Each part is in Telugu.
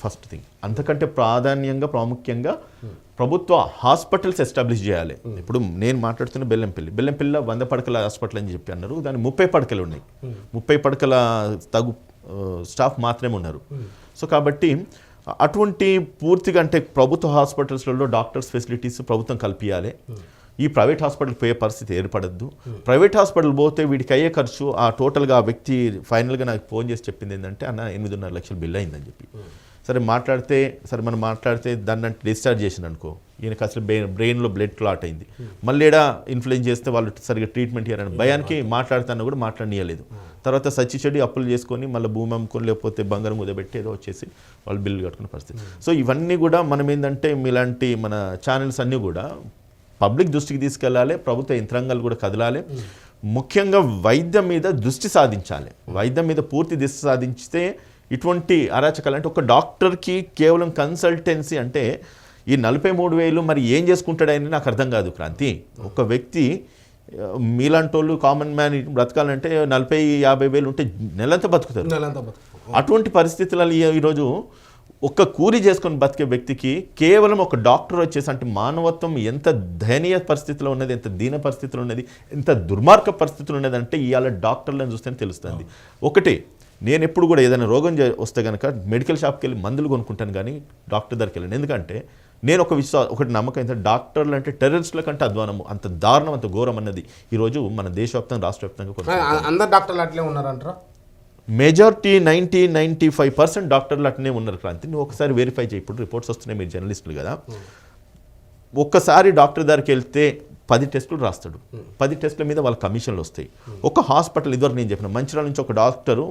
First thing. అంతకంటే ప్రాధాన్యంగా ప్రాముఖ్యంగా ప్రభుత్వ హాస్పిటల్స్ ఎస్టాబ్లిష్ చేయాలి. ఇప్పుడు నేను మాట్లాడుతున్న బెల్లంపల్లి. బెల్లంపల్లిలో వంద పడకల హాస్పిటల్ అని చెప్పి అన్నారు. దాని ముప్పై పడకలు ఉన్నాయి. ముప్పై పడకల తగు స్టాఫ్ మాత్రమే ఉన్నారు. సో కాబట్టి అటువంటి పూర్తిగా అంటే ప్రభుత్వ హాస్పిటల్స్లలో డాక్టర్స్ ఫెసిలిటీస్ ప్రభుత్వం కల్పించాలి ఈ ప్రైవేట్ హాస్పిటల్ పోయే పరిస్థితి ఏర్పడద్దు. ప్రైవేట్ హాస్పిటల్ పోతే వీడికి అయ్యే ఖర్చు ఆ టోటల్గా ఆ వ్యక్తి ఫైనల్గా నాకు ఫోన్ చేసి చెప్పింది ఏంటంటే అన్న ఎనిమిదిన్నర లక్షలు బిల్ అయిందని చెప్పి. సరే మాట్లాడితే సరే మనం మాట్లాడితే దాన్ని అంటే డిశ్చార్జ్ చేసిన అనుకో ఈయనకి అసలు బ్రెయిన్ బ్రెయిన్లో బ్లడ్ క్లాట్ అయింది. మళ్ళీ ఏడా ఇన్ఫ్లుయెన్స్ చేస్తే వాళ్ళు సరిగ్గా ట్రీట్మెంట్ ఇవ్వాలని భయానికి మాట్లాడుతాను కూడా మాట్లాడనీయలేదు. తర్వాత సచ్చి చెడి అప్పులు చేసుకొని మళ్ళీ భూమి అమ్ముకొని లేకపోతే బంగారం కుదబెట్టి ఏదో వచ్చేసి వాళ్ళు బిల్లు కట్టుకునే పరిస్థితి. సో ఇవన్నీ కూడా మనం ఏంటంటే మీలాంటి మన ఛానల్స్ అన్నీ కూడా పబ్లిక్ దృష్టికి తీసుకెళ్ళాలి ప్రభుత్వ యంత్రాంగాలు కూడా కదలాలి. ముఖ్యంగా వైద్యం మీద దృష్టి సాధించాలి. వైద్యం మీద పూర్తి దృష్టి సాధించితే ఇటువంటి అరాచకాలు అంటే ఒక డాక్టర్కి కేవలం కన్సల్టెన్సీ అంటే ఈ నలభై మూడు వేలు మరి ఏం చేసుకుంటాడని నాకు అర్థం కాదు క్రాంతి. ఒక వ్యక్తి మీలాంటి వాళ్ళు కామన్ మ్యాన్ బ్రతకాలంటే నలభై యాభై వేలు ఉంటే నెలంతా బతుకుతారు. అటువంటి పరిస్థితులలో ఈ- ఈరోజు ఒక్క కూలి చేసుకొని బతికే వ్యక్తికి కేవలం ఒక డాక్టర్ వచ్చేసి అంటే మానవత్వం ఎంత దయనీయ పరిస్థితిలో ఉన్నది ఎంత దీన పరిస్థితిలో ఉన్నది ఎంత దుర్మార్గ పరిస్థితిలో ఉన్నది అంటే ఇవాళ డాక్టర్లను చూస్తేనే తెలుస్తుంది. ఒకటి నేను ఎప్పుడు కూడా ఏదైనా రోగం వస్తే కనుక మెడికల్ షాప్కి వెళ్ళి మందులు కొనుక్కుంటాను కానీ డాక్టర్ దగ్గరికి వెళ్ళాను. ఎందుకంటే నేను ఒక విశ్వా ఒకటి నమ్మకం ఏంటంటే డాక్టర్లు అంటే టెర్రరిస్టుల కంటే అధ్వానము. అంత దారుణం అంత ఘోరం అన్నది ఈరోజు మన దేశవ్యాప్తంగా రాష్ట్ర వ్యాప్తంగా. అందరు డాక్టర్లు అట్లే ఉన్నారంటారా? Majority ninety ninety five percent డాక్టర్లు అట్నే ఉన్నారు క్రాంతి. నువ్వు ఒకసారి వెరిఫై చేయి. ఇప్పుడు రిపోర్ట్స్ వస్తున్నాయి మీరు జర్నలిస్టులు కదా. ఒక్కసారి డాక్టర్ దగ్గరికి వెళ్తే పది టెస్టులు రాస్తాడు. పది టెస్టుల మీద వాళ్ళ కమిషన్లు వస్తాయి. ఒక హాస్పిటల్ ఇదివరకు నేను చెప్పిన మంచిర్యాల నుంచి ఒక డాక్టరు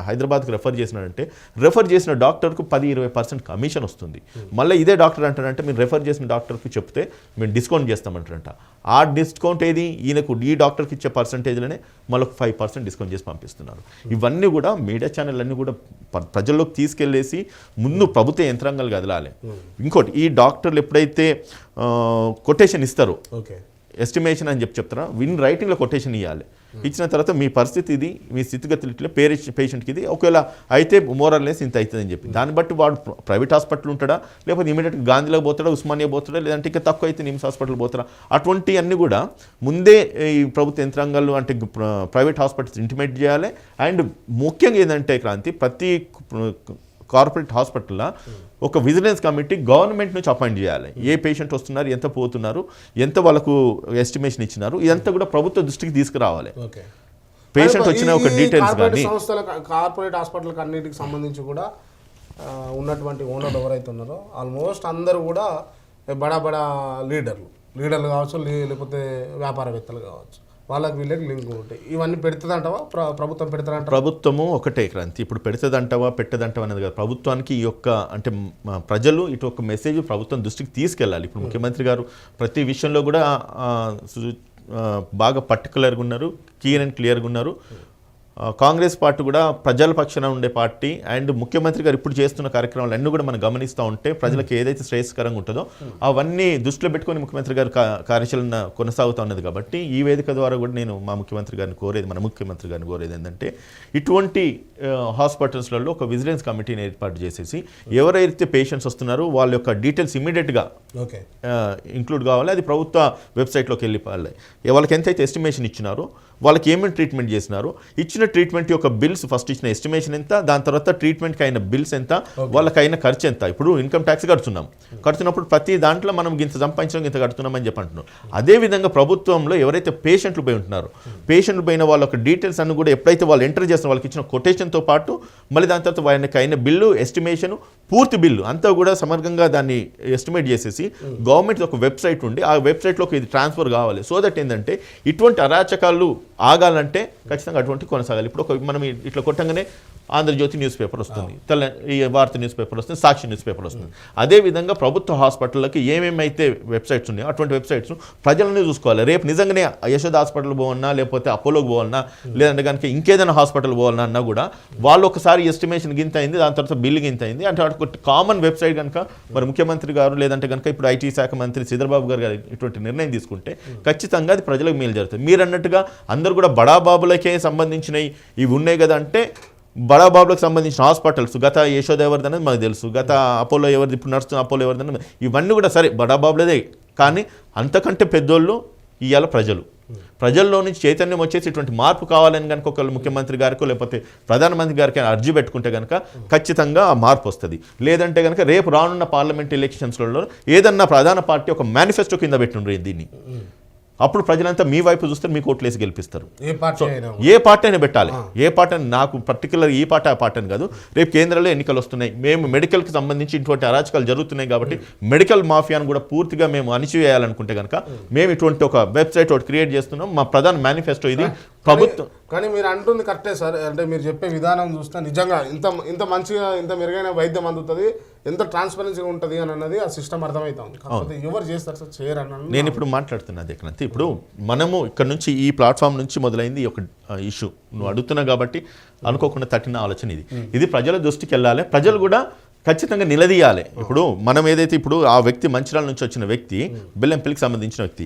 హైదరాబాద్కి రెఫర్ చేసినాడంటే రెఫర్ చేసిన డాక్టర్కు పది ఇరవై పర్సెంట్ కమిషన్ వస్తుంది. మళ్ళీ ఇదే డాక్టర్ అంటారంటే మీరు రెఫర్ చేసిన డాక్టర్కి చెప్తే మేము డిస్కౌంట్ చేస్తామంటారంట. ఆ డిస్కౌంట్ ఏది? ఈయనకు ఈ డాక్టర్కి ఇచ్చే పర్సంటేజ్లోనే మళ్ళీ ఫైవ్ పర్సెంట్ డిస్కౌంట్ చేసి పంపిస్తున్నారు. ఇవన్నీ కూడా మీడియా ఛానల్ అన్నీ కూడా ప్ర- ప్రజల్లోకి తీసుకెళ్ళేసి ముందు ప్రభుత్వ యంత్రాంగాలు కదలాలి. ఇంకోటి ఈ డాక్టర్లు ఎప్పుడైతే కొటేషన్ ఇస్తారో ఓకే. ఎస్టిమేషన్ అని చెప్పి చెప్తారా విన్ రైటింగ్లో కొటేషన్ ఇవ్వాలి ఇచ్చిన తర్వాత మీ పరిస్థితి ఇది మీ స్థితిగతులు ఇట్లా పేరె పేషెంట్కి ఇది. ఒకవేళ అయితే మోరల్లెస్ ఇంత అవుతుందని చెప్పి. దాన్ని బట్టి వాడు ప్రైవేట్ హాస్పిటల్ ఉంటాడా? లేకపోతే ఇమీడియట్గా గాంధీలో పోతాడా? ఉస్మానియా పోతాడా? లేదంటే ఇంకా తక్కువ అయితే నిమ్స్ హాస్పిటల్ పోతాడా అటువంటి అన్ని కూడా ముందే ఈ ప్రభుత్వ యంత్రాంగాలు అంటే ప్రైవేట్ హాస్పిటల్స్ ఇంటిమేట్ చేయాలి. అండ్ ముఖ్యంగా ఏంటంటే క్రాంతి ప్రతి కార్పొరేట్ హాస్పిటల్లో ఒక విజిలెన్స్ కమిటీ గవర్నమెంట్ నుంచి అపాయింట్ చేయాలి. ఏ పేషెంట్ వస్తున్నారు ఎంత పోతున్నారు ఎంత వాళ్ళకు ఎస్టిమేషన్ ఇచ్చినారు ఇదంతా కూడా ప్రభుత్వ దృష్టికి తీసుకురావాలి. ఓకే. పేషెంట్ వచ్చిన ఒక డీటెయిల్స్ కానీ సంస్థల కార్పొరేట్ హాస్పిటల్కి అన్నిటికి సంబంధించి కూడా ఉన్నటువంటి ఓనర్లు ఎవరైతే ఉన్నారో ఆల్మోస్ట్ అందరూ కూడా బడా బడా లీడర్లు. లీడర్లు కావచ్చు లేకపోతే వ్యాపారవేత్తలు కావచ్చు. వాళ్ళకి వీళ్ళకి లింక్ ఉంటాయి. ఇవన్నీ పెడుతుందంటావా? ప్ర ప్రభుత్వం పెడతారంట ప్రభుత్వము ఒకటే క్రాంతి. ఇప్పుడు పెడుతుందంటావా పెట్టదంటావా అనేది కాదు. ప్రభుత్వానికి ఈ యొక్క అంటే ప్రజలు ఇటు ఒక మెసేజ్ ప్రభుత్వం దృష్టికి తీసుకెళ్ళాలి. ఇప్పుడు ముఖ్యమంత్రి గారు ప్రతి విషయంలో కూడా బాగా పర్టికులర్గా ఉన్నారు క్లియర్ అండ్ క్లియర్గా ఉన్నారు. ఆ, కాంగ్రెస్ పార్టీ కూడా ప్రజల పక్షాన ఉండే పార్టీ అండ్ ముఖ్యమంత్రి గారు ఇప్పుడు చేస్తున్న కార్యక్రమాలు అన్నీ కూడా మనం గమనిస్తూ ఉంటే ప్రజలకు ఏదైతే శ్రేయస్కరంగా ఉంటుందో అవన్నీ దృష్టిలో పెట్టుకొని ముఖ్యమంత్రి గారు కార్యాచరణ కొనసాగుతూ ఉన్నది కాబట్టి ఈ వేదిక ద్వారా కూడా నేను మా ముఖ్యమంత్రి గారిని కోరేది మన ముఖ్యమంత్రి గారిని కోరేది ఏంటంటే ఇటువంటి హాస్పిటల్స్లలో ఒక విజిలెన్స్ కమిటీని ఏర్పాటు చేసేసి ఎవరైతే పేషెంట్స్ వస్తున్నారో వాళ్ళ యొక్క డీటెయిల్స్ ఇమీడియట్గా ఓకే. ఇంక్లూడ్ కావాలి. అది ప్రభుత్వ వెబ్సైట్లోకి వెళ్ళిపోవాలి. వాళ్ళకి ఎంతైతే ఎస్టిమేషన్ ఇచ్చినారో వాళ్ళకి ఏమేమి ట్రీట్మెంట్ చేసినారో ఇచ్చిన ట్రీట్మెంట్ యొక్క బిల్స్ ఫస్ట్ ఇచ్చిన ఎస్టిమేషన్ ఎంత దాని తర్వాత ట్రీట్మెంట్కి అయిన బిల్స్ ఎంత వాళ్ళకి అయిన ఖర్చు ఎంత. ఇప్పుడు ఇన్కమ్ ట్యాక్స్ కడుతున్నాం. కడుతున్నప్పుడు ప్రతి దాంట్లో మనం ఇంత సంపాదించడం ఇంత కడుతున్నామని చెప్పి అంటున్నాం అదేవిధంగా ప్రభుత్వంలో ఎవరైతే పేషెంట్లు పోయి ఉంటున్నారో పేషెంట్లు పోయిన వాళ్ళ డీటెయిల్స్ అన్ని కూడా ఎప్పుడైతే వాళ్ళు ఎంటర్ చేస్తున్న వాళ్ళకి ఇచ్చిన కొటేషన్తో పాటు మళ్ళీ దాని తర్వాత వాళ్ళకి అయిన బిల్లు ఎస్టిమేషన్ పూర్తి బిల్లు అంతా కూడా సమగ్రంగా దాన్ని ఎస్టిమేట్ చేసేసి గవర్నమెంట్ ఒక వెబ్సైట్ ఉండి ఆ వెబ్సైట్లోకి ఇది ట్రాన్స్ఫర్ కావాలి. సో దట్ ఏంటంటే ఇటువంటి అరాచకాలు ఆగాలంటే ఖచ్చితంగా అటువంటి కొనసాగాలి. ఇప్పుడు ఒక మనం ఇట్లా కొట్టంగానే ఆంధ్రజ్యోతి న్యూస్ పేపర్ వస్తుంది తెల్ల ఈ వార్త న్యూస్ పేపర్ వస్తుంది సాక్షి న్యూస్ పేపర్ వస్తుంది. అదే విధంగా ప్రభుత్వ హాస్పిటల్కి ఏమేమైతే వెబ్సైట్స్ ఉన్నాయో అటువంటి వెబ్సైట్స్ ప్రజలనే చూసుకోవాలి. రేపు నిజంగానే యశోద హాస్పిటల్ పోవన్నా లేకపోతే అపోలోకి పోవాలన్నా లేదంటే కనుక ఇంకేదైనా హాస్పిటల్ పోవాలన్నా అన్నా కూడా వాళ్ళు ఒకసారి ఎస్టిమేషన్ గింత అయింది దాని తర్వాత బిల్లు గింత అయింది. అంటే కామన్ వెబ్సైట్ కనుక మరి ముఖ్యమంత్రి గారు లేదంటే కనుక ఇప్పుడు ఐటీ శాఖ మంత్రి శ్రీధర్బాబు గారు గారు ఇటువంటి నిర్ణయం తీసుకుంటే ఖచ్చితంగా అది ప్రజలకు మేలు జరుగుతుంది. మీరు అన్నట్టుగా అందరూ కూడా బడాబాబులకే సంబంధించినవి ఇవి ఉన్నాయి కదా అంటే బడాబాబులకు సంబంధించిన హాస్పిటల్స్ గత యశోద ఎవరిది అనేది మనకు తెలుసు గత అపోలో ఎవరిది ఇప్పుడు నడుస్తున్న అపోలో ఎవరిది అనేది ఇవన్నీ కూడా సరే బడాబాబులదే. కానీ అంతకంటే పెద్దోళ్ళు ఇవాళ ప్రజలు. ప్రజల్లో నుంచి చైతన్యం వచ్చేసి ఇటువంటి మార్పు కావాలని కనుక ఒకళ్ళు ముఖ్యమంత్రి గారికి లేకపోతే ప్రధానమంత్రి గారికి అర్జీ పెట్టుకుంటే కనుక ఖచ్చితంగా ఆ మార్పు వస్తుంది. లేదంటే కనుక రేపు రానున్న పార్లమెంట్ ఎలక్షన్స్లలో ఏదన్నా ప్రధాన పార్టీ ఒక మేనిఫెస్టో కింద పెట్టుండ్రు దీన్ని. అప్పుడు ప్రజలంతా మీ వైపు చూస్తే మీకు ఓట్లేసి గెలిపిస్తారు. ఏ పార్టీ అయినా పెట్టాలి. ఏ పార్టీ నాకు పర్టికులర్ ఈ పార్టీ ఆ పార్టీ అని కాదు. రేపు కేంద్రంలో ఎన్నికలు వస్తున్నాయి. మేము మెడికల్కి సంబంధించి ఇటువంటి అరాచకాలు జరుగుతున్నాయి కాబట్టి మెడికల్ మాఫియాను కూడా పూర్తిగా మేము అణిచివేయాలనుకుంటే కనుక మేము ఇటువంటి ఒక వెబ్సైట్ ఒకటి క్రియేట్ చేస్తున్నాం. మా ప్రధాన మేనిఫెస్టో ఇది. ప్రభుత్వం. కానీ మీరు అంటుంది కరెక్టే సార్. అంటే మీరు చెప్పే విధానం చూస్తే నిజంగా ఇంత ఇంత మంచిగా ఇంత మెరుగైన వైద్యం అందుతుంది ఎంత ట్రాన్స్పరెన్సీగా ఉంటుంది అని అన్నది ఆ సిస్టమ్ అర్థమవుతుంది కాకపోతే ఎవరు చేస్తారు సార్? చేయరు అన్న నేను ఇప్పుడు మాట్లాడుతున్నది ఎక్కడంతే ఇప్పుడు మనము ఇక్కడ నుంచి ఈ ప్లాట్ఫామ్ నుంచి మొదలైంది ఒక ఇష్యూ నువ్వు అడుగుతున్నావు కాబట్టి అనుకోకుండా తట్టిన ఆలోచన ఇది. ఇది ప్రజల దృష్టికి వెళ్ళాలి. ప్రజలు కూడా ఖచ్చితంగా నిలదీయాలి. ఇప్పుడు మనం ఏదైతే ఇప్పుడు ఆ వ్యక్తి మంచిర్యాల నుంచి వచ్చిన వ్యక్తి బెల్లంపల్లికి సంబంధించిన వ్యక్తి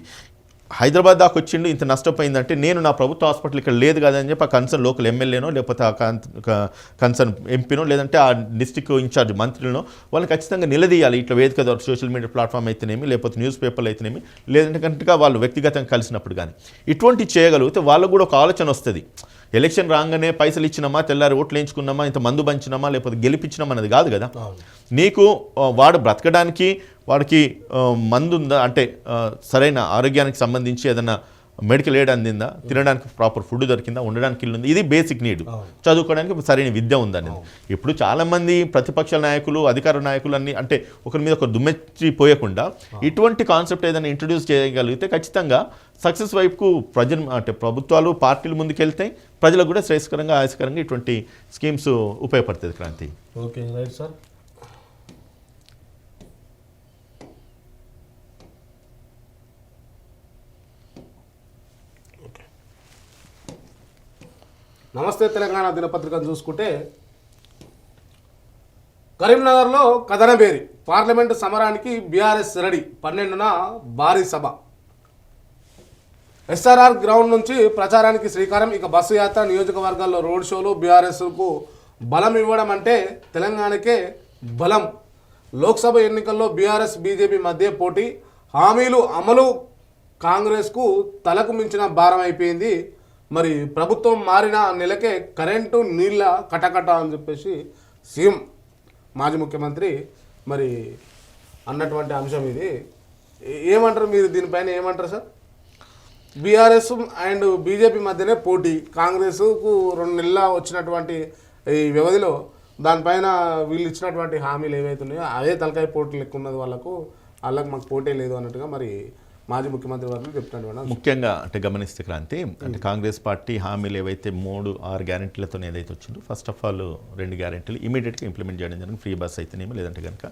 హైదరాబాద్ దాకా వచ్చిండు ఇంత నష్టపోయిందంటే నేను నా ప్రభుత్వ హాస్పిటల్ ఇక్కడ లేదు కదని చెప్పి ఆ కన్సర్న్ లోకల్ ఎమ్మెల్యేనో లేకపోతే ఆ కన్సర్న్ ఎంపీనో లేదంటే ఆ డిస్టిక్ ఇన్ఛార్జ్ మంత్రులనో వాళ్ళు ఖచ్చితంగా నిలదీయాలి. ఇట్లా వేదిక ద్వారా సోషల్ మీడియా ప్లాట్ఫామ్ అయితేనేమి లేకపోతే న్యూస్ పేపర్లు అయితేనేమి లేదంటే కనుక వాళ్ళు వ్యక్తిగతంగా కలిసినప్పుడు కానీ. ఇటువంటి చేయగలిగితే వాళ్ళకు కూడా ఒక ఆలోచన వస్తుంది. ఎలక్షన్ రాగానే పైసలు ఇచ్చినామా తెల్లారి ఓట్లు వేయించుకున్నామా ఇంత మందు పంచినామా లేకపోతే గెలిపించినామా అనేది కాదు కదా. నీకు వాడు బ్రతకడానికి వాడికి మందు ఉందా అంటే సరైన ఆరోగ్యానికి సంబంధించి ఏదైనా మెడికల్ ఎయిడ్ అందిందా తినడానికి ప్రాపర్ ఫుడ్ దొరికిందా ఉండడానికి ఇల్లు ఉంది ఇది బేసిక్ నీడ్. చదువుకోవడానికి సరైన విద్య ఉందా అనేది. ఇప్పుడు చాలామంది ప్రతిపక్ష నాయకులు అధికార నాయకులు అన్ని అంటే ఒకరి మీద ఒక దుమ్మెచ్చి పోయకుండా ఇటువంటి కాన్సెప్ట్ ఏదైనా ఇంట్రడ్యూస్ చేయగలిగితే ఖచ్చితంగా సక్సెస్ వైపుకు ప్రజలు అంటే ప్రభుత్వాలు పార్టీలు ముందుకెళ్తాయి ప్రజలకు కూడా శ్రేయస్కరంగా ఆయాసకరంగా ఇటువంటి స్కీమ్స్ ఉపయోగపడుతుంది క్రాంతి. Okay right sir. నమస్తే తెలంగాణ దినపత్రికను చూసుకుంటే కరీంనగర్లో కథనబేరి పార్లమెంటు సమరానికి బీఆర్ఎస్ రెడీ పన్నెండున భారీ సభ. ఎస్ఆర్ఆర్ గ్రౌండ్ నుంచి ప్రచారానికి శ్రీకారం. ఇక బస్సు యాత్ర నియోజకవర్గాల్లో రోడ్ షోలు బీఆర్ఎస్కు బలం ఇవ్వడం అంటే తెలంగాణకే బలం. లోక్సభ ఎన్నికల్లో బీఆర్ఎస్ బీజేపీ మధ్య పోటీ. హామీలు అమలు కాంగ్రెస్కు తలకు మించిన భారం అయిపోయింది. మరి ప్రభుత్వం మారిన నెలకే కరెంటు నీళ్ళ కటకట అని చెప్పేసి సీఎం మాజీ ముఖ్యమంత్రి మరి అన్నటువంటి అంశం ఇది. ఏమంటారు మీరు దీనిపైన? ఏమంటారు సార్? బీఆర్ఎస్ అండ్ బీజేపీ మధ్యనే పోటీ. కాంగ్రెస్కు రెండు నెలల వచ్చినటువంటి ఈ వ్యవధిలో దానిపైన వీళ్ళు ఇచ్చినటువంటి హామీలు ఏవైతే ఉన్నాయో అదే తలకాయ పోటీ లెక్క ఉన్నది వాళ్ళకు. వాళ్ళకి మాకు పోటీ లేదు అన్నట్టుగా మరి మాజీ ముఖ్యమంత్రి వారు చెప్తున్నాడు ముఖ్యంగా అంటే గమనిస్తే క్రాంతి అంటే కాంగ్రెస్ పార్టీ హామీలు ఏవైతే మూడు ఆరు గ్యారెంటీలతో ఏదైతే వచ్చిందో ఫస్ట్ ఆఫ్ ఆల్ రెండు గ్యారెంటీలు ఇమీడియట్గా ఇంప్లిమెంట్ చేయడం జరిగింది. ఫ్రీ బస్ అయితేనేమి లేదంటే కనుక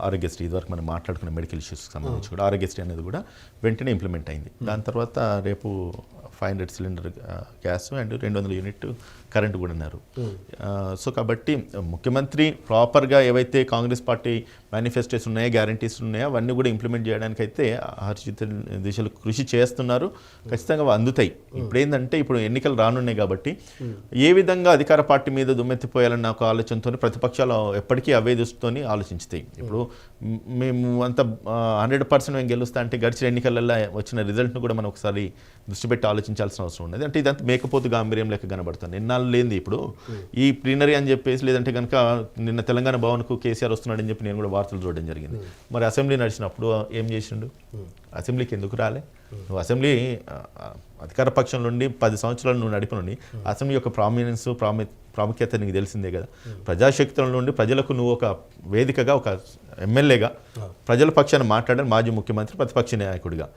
ఆరోగ్యశ్రీ ఇదివరకు మనం మాట్లాడుకున్న మెడికల్ ఇష్యూస్కి సంబంధించి కూడా ఆరోగ్యశ్రీ అనేది కూడా వెంటనే ఇంప్లిమెంట్ అయింది. దాని తర్వాత రేపు five hundred cylinder gas and రెండు వందల యూనిట్ కరెంట్ కూడా అన్నారు. ఆ, సో కాబట్టి ముఖ్యమంత్రి ప్రాపర్గా ఏవైతే కాంగ్రెస్ పార్టీ మేనిఫెస్టోస్ ఉన్నాయో గ్యారంటీస్ ఉన్నాయో అవన్నీ కూడా ఇంప్లిమెంట్ చేయడానికి అయితే హర్షిత దిశలు కృషి చేస్తున్నారు. ఖచ్చితంగా అందుతాయి. ఇప్పుడు ఏంటంటే ఇప్పుడు ఎన్నికలు రానున్నాయి కాబట్టి ఏ విధంగా అధికార పార్టీ మీద దుమ్మెత్తిపోయాలని నాకు ఆలోచనతో ప్రతిపక్షాలు ఎప్పటికీ అవే దృష్టితోని ఆలోచించుతాయి. ఇప్పుడు మ్- మేము అంత హండ్రెడ్ పర్సెంట్ మేము గెలుస్తా అంటే గడిచిన ఎన్నికలలో వచ్చిన రిజల్ట్ను కూడా మనం ఒకసారి దృష్టి పెట్టి ఆలోచించాల్సిన అవసరం ఉన్నది అంటే ఇదంతా మేకపోతు గాంభీర్యం లెక్క కనబడుతుంది. ఎన్నాళ్ళు లేనిది ఇప్పుడు ఈ ప్లీనరీ అని చెప్పేసి లేదంటే కనుక నిన్న తెలంగాణ భవన్కు కేసీఆర్ వస్తున్నాడని చెప్పి నేను కూడా వార్తలు చూడడం జరిగింది. మరి అసెంబ్లీ నడిచినప్పుడు ఏం చేసిండు? అసెంబ్లీకి ఎందుకు రాలే? నువ్వు అసెంబ్లీ అధికార పక్షం నుండి పది సంవత్సరాలు నువ్వు నడిపి నుండి అసెంబ్లీ యొక్క ప్రామినెన్స్ ప్రాము ప్రాముఖ్యత నీకు తెలిసిందే కదా? ప్రజాశక్తుల నుండి ప్రజలకు నువ్వు ఒక వేదికగా ఒక ఎమ్మెల్యేగా ప్రజల పక్షాన్ని మాట్లాడాలి మాజీ ముఖ్యమంత్రి ప్రతిపక్ష నాయకుడిగా.